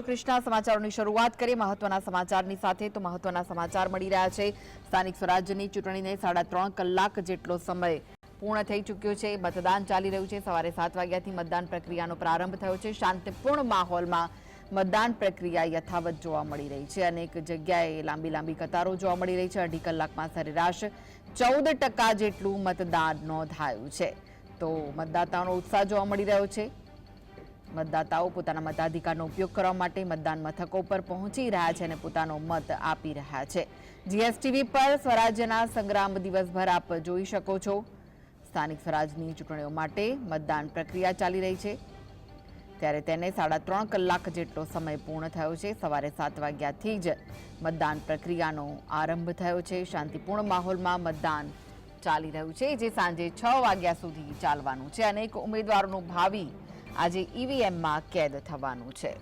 કૃષ્ણા, સમાચારોની શરૂઆત કરીએ. મહત્વના સમાચારની સાથે તો મહત્વના સમાચાર મળી રહ્યા છે. સ્થાનિક સ્વરાજ્યની ચૂંટણીને સાડા ત્રણ કલાક જેટલો સમય પૂર્ણ થઈ ચૂક્યો છે. મતદાન ચાલી રહ્યું છે. સવારે સાત વાગ્યાથી મતદાન પ્રક્રિયાનો પ્રારંભ થયો છે. શાંતિપૂર્ણ માહોલમાં મતદાન પ્રક્રિયા યથાવત જોવા મળી રહી છે અનેક જગ્યાએ લાંબી લાંબી કતારો જોવા મળી રહી છે. અઢી કલાકમાં સરેરાશ ચૌદ ટકા જેટલું મતદાન નોંધાયું છે. તો મતદાતાઓનો ઉત્સાહ જોવા મળી રહ્યો છે. મતદાતાઓ પોતાના મતાધિકારનો ઉપયોગ કરવા માટે મતદાન મથકો પર પહોંચી રહ્યા છે અને પોતાનો મત આપી રહ્યા છે. જીએસટીવી પર સ્વરાજ્યના સંગ્રામ દિવસભર આપ જોઈ શકો છો. સ્થાનિક સ્વરાજની ચૂંટણીઓ માટે મતદાન પ્રક્રિયા ચાલી રહી છે. ત્યારે તેને સાડા ત્રણ કલાક જેટલો સમય પૂર્ણ થયો છે. સવારે સાત વાગ્યાથી જ મતદાન પ્રક્રિયાનો આરંભ થયો છે. શાંતિપૂર્ણ માહોલમાં મતદાન ચાલી રહ્યું છે, જે સાંજે છ વાગ્યા સુધી ચાલવાનું છે. અનેક ઉમેદવારોનું ભાવિ આજે ઈવીએમમાં કેદ થવાનું છે.